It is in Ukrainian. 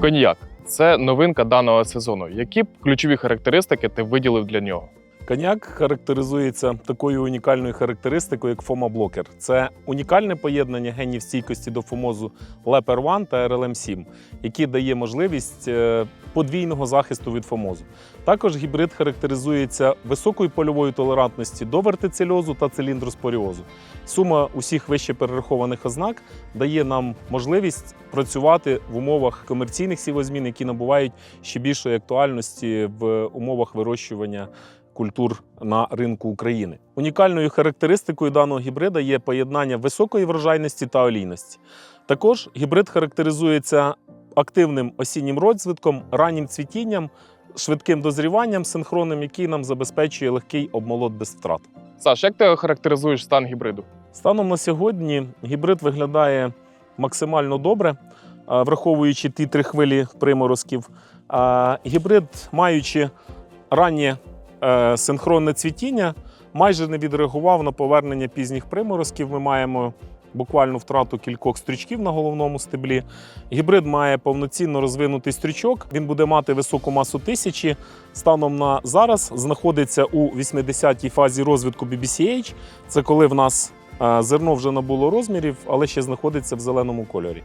Коньяк це новинка даного сезону. Які б ключові характеристики ти виділив для нього? Коньяк характеризується такою унікальною характеристикою, як фомоблокер. Це унікальне поєднання генів стійкості до фомозу LEPR-1 та RLM-7, які дає можливість е, подвійного захисту від фомозу. Також гібрид характеризується високою польовою толерантністю до вертицельозу та циліндроспоріозу. Сума усіх вище перерахованих ознак дає нам можливість працювати в умовах комерційних сівозмін, які набувають ще більшої актуальності в умовах вирощування культур на ринку України. Унікальною характеристикою даного гібрида є поєднання високої врожайності та олійності. Також гібрид характеризується активним осіннім розвитком, раннім цвітінням, швидким дозріванням синхронним, який нам забезпечує легкий обмолот без втрат. Саш, як ти характеризуєш стан гібриду? Станом на сьогодні гібрид виглядає максимально добре, враховуючи ті три хвилі приморозків. Гібрид, маючи раннє синхронне цвітіння, майже не відреагував на повернення пізніх приморозків. Ми маємо буквальну втрату кількох стрічків на головному стеблі. Гібрид має повноцінно розвинутий стрічок. Він буде мати високу масу тисячі. Станом на зараз знаходиться у 80-й фазі розвитку BBCH. Це коли в нас е, зерно вже набуло розмірів, але ще знаходиться в зеленому кольорі.